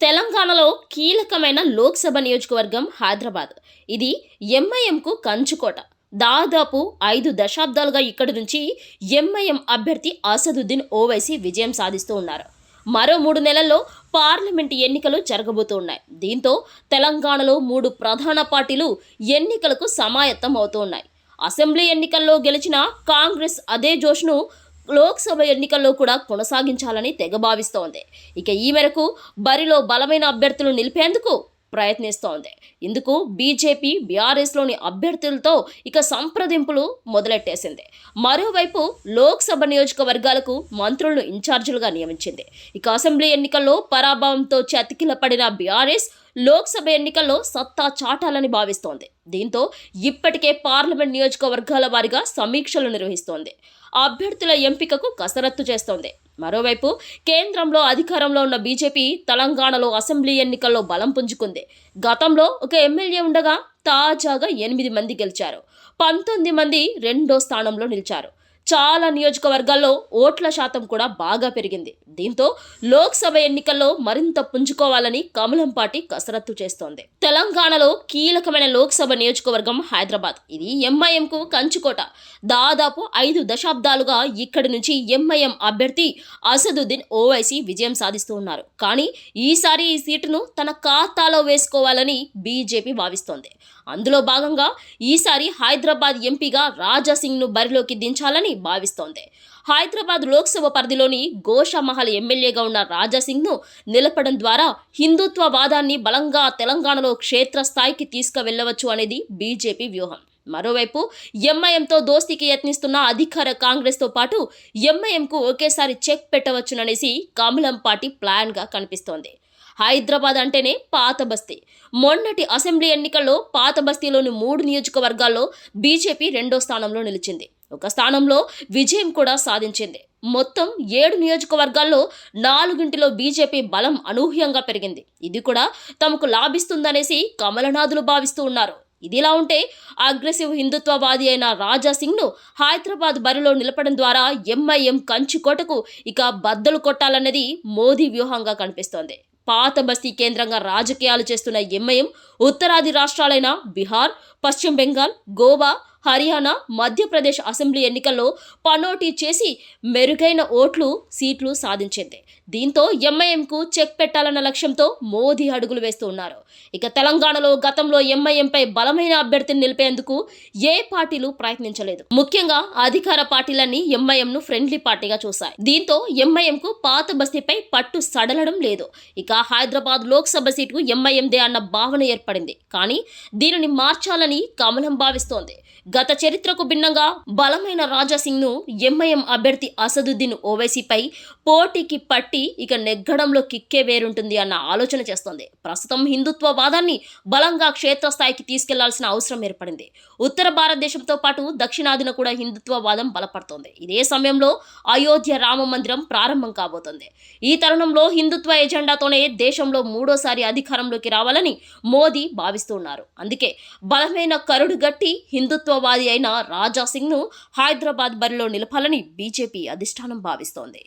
తెలంగాణలో కీలకమైన లోక్సభ నియోజకవర్గం హైదరాబాద్. ఇది ఎంఐఎంకు కంచుకోట. దాదాపు ఐదు దశాబ్దాలుగా ఇక్కడి నుంచి ఎంఐఎం అభ్యర్థి అసదుద్దీన్ ఓవైసీ విజయం సాధిస్తూ ఉన్నారు. మరో మూడు నెలల్లో పార్లమెంట్ ఎన్నికలు జరగబోతున్నాయి దీంతో తెలంగాణలో మూడు ప్రధాన పార్టీలు ఎన్నికలకు సమాయత్తం అవుతూ ఉన్నాయి. అసెంబ్లీ ఎన్నికల్లో గెలిచిన కాంగ్రెస్ అదే జోష్ను లోక్సభ ఎన్నికల్లో కూడా కొనసాగించాలని తెగ భావిస్తోంది. ఇక ఈ మేరకు బరిలో బలమైన అభ్యర్థులు నిలిపేందుకు ప్రయత్నిస్తోంది. ఇందుకు బీజేపీ బీఆర్ఎస్లోని అభ్యర్థులతో ఇక సంప్రదింపులు మొదలెట్టేసింది. మరోవైపు లోక్సభ నియోజకవర్గాలకు మంత్రులను ఇన్ఛార్జీలుగా నియమించింది. ఇక అసెంబ్లీ ఎన్నికల్లో పరాభవంతో చతికిలపడిన బీఆర్ఎస్ లోక్సభ ఎన్నికల్లో సత్తా చాటాలని భావిస్తోంది. దీంతో ఇప్పటికే పార్లమెంట్ నియోజకవర్గాల వారీగా సమీక్షలు నిర్వహిస్తోంది. అభ్యర్థుల ఎంపికకు కసరత్తు చేస్తోంది. మరోవైపు కేంద్రంలో అధికారంలో ఉన్న బీజేపీ తెలంగాణలో అసెంబ్లీ ఎన్నికల్లో బలం పుంజుకుంది. గతంలో ఒక ఎమ్మెల్యే ఉండగా తాజాగా ఎనిమిది మంది గెలిచారు. పంతొమ్మిది మంది రెండో స్థానంలో నిలిచారు. చాలా నియోజకవర్గాల్లో ఓట్ల శాతం కూడా బాగా పెరిగింది. దీంతో లోక్సభ ఎన్నికల్లో మరింత పుంజుకోవాలని కమలం పార్టీ కసరత్తు చేస్తోంది. తెలంగాణలో కీలకమైన లోక్సభ నియోజకవర్గం హైదరాబాద్. ఇది ఎంఐఎంకు కంచుకోట. దాదాపు ఐదు దశాబ్దాలుగా ఇక్కడి నుంచి ఎంఐఎం అభ్యర్థి అసదుద్దీన్ ఓవైసీ విజయం సాధిస్తూ ఉన్నారు. కానీ ఈసారి ఈ సీటును తన ఖాతాలో వేసుకోవాలని బీజేపీ భావిస్తోంది. అందులో భాగంగా ఈసారి హైదరాబాద్ ఎంపీగా రాజాసింగ్ను బరిలోకి దించాలని భావిస్తోంది. హైదరాబాద్ లోక్సభ పరిధిలోని గోషామహల్ ఎమ్మెల్యేగా ఉన్న రాజాసింగ్ను నిలపడం ద్వారా హిందుత్వ వాదాన్ని బలంగా తెలంగాణలో క్షేత్రస్థాయికి తీసుకువెళ్ళవచ్చు అనేది బీజేపీ వ్యూహం. మరోవైపు ఎంఐఎంతో దోస్తీకి యత్నిస్తున్న అధికార కాంగ్రెస్తో పాటు ఎంఐఎంకు ఒకేసారి చెక్ పెట్టవచ్చుననేసి కమలం పార్టీ ప్లాన్గా కనిపిస్తోంది. హైదరాబాద్ అంటేనే పాత బస్తీ. మొన్నటి అసెంబ్లీ ఎన్నికల్లో పాత బస్తీలోని మూడు నియోజకవర్గాల్లో బీజేపీ రెండో స్థానంలో నిలిచింది. ఒక స్థానంలో విజయం కూడా సాధించింది. మొత్తం ఏడు నియోజకవర్గాల్లో నాలుగింటిలో బీజేపీ బలం అనూహ్యంగా పెరిగింది. ఇది కూడా తమకు లాభిస్తుందనేసి కమలనాథులు భావిస్తూ ఉన్నారు. ఇదిలా ఉంటే అగ్రెసివ్ హిందుత్వవాది అయిన రాజా సింగ్ను హైదరాబాద్ బరిలో నిలపడం ద్వారా ఎంఐఎం కంచుకోటకు ఇక బద్దలు కొట్టాలన్నది మోదీ వ్యూహంగా కనిపిస్తోంది. పాత బస్తీ కేంద్రంగా రాజకీయాలు చేస్తున్న ఎంఐఎం ఉత్తరాది రాష్ట్రాలైన బీహార్ పశ్చిమ బెంగాల్ గోవా హర్యానా మధ్యప్రదేశ్ అసెంబ్లీ ఎన్నికల్లో పనోటీ చేసి మెరుగైన ఓట్లు సీట్లు సాధించింది. దీంతో ఎంఐఎంకు చెక్ పెట్టాలన్న లక్ష్యంతో మోదీ అడుగులు వేస్తూ ఉన్నారు. ఇక తెలంగాణలో గతంలో ఎంఐఎంపై బలమైన అభ్యర్థిని నిలిపేందుకు ఏ పార్టీలు ప్రయత్నించలేదు. ముఖ్యంగా అధికార పార్టీలన్నీ ఎంఐఎంను ఫ్రెండ్లీ పార్టీగా చూశాయి. దీంతో ఎంఐఎంకు పాత బస్తీపై పట్టు సడలడం లేదు. ఇక హైదరాబాద్ లోక్సభ సీటుకు ఎంఐఎందే అన్న భావన ఏర్పడింది. కానీ దీనిని మార్చాలని కమలం భావిస్తోంది. గత చరిత్రకు భిన్నంగా బలమైన రాజాసింగ్ను ఎంఐఎం అభ్యర్థి అసదుద్దీన్ ఓవైసీపై పోటీకి పట్టి ఇక నెగ్గడంలో కిక్కే వేరుంటుంది అన్న ఆలోచన చేస్తోంది. ప్రస్తుతం హిందుత్వ వాదాన్ని బలంగా క్షేత్రస్థాయికి తీసుకెళ్ళాల్సిన అవసరం ఏర్పడింది. ఉత్తర భారతదేశంతో పాటు దక్షిణాదిన కూడా హిందుత్వ వాదం బలపడుతోంది. ఇదే సమయంలో అయోధ్య రామ మందిరం ప్రారంభం కాబోతోంది. ఈ తరుణంలో హిందుత్వ ఎజెండాతోనే దేశంలో మూడోసారి అధికారంలోకి రావాలని మోదీ భావిస్తున్నారు అందుకే బలమైన కరుడు గట్టి హిందుత్వ హిందుత్వవాది అయిన రాజా సింగ్ను హైదరాబాద్ బరిలో నిలపాలని బీజేపీ అధిష్టానం భావిస్తోంది.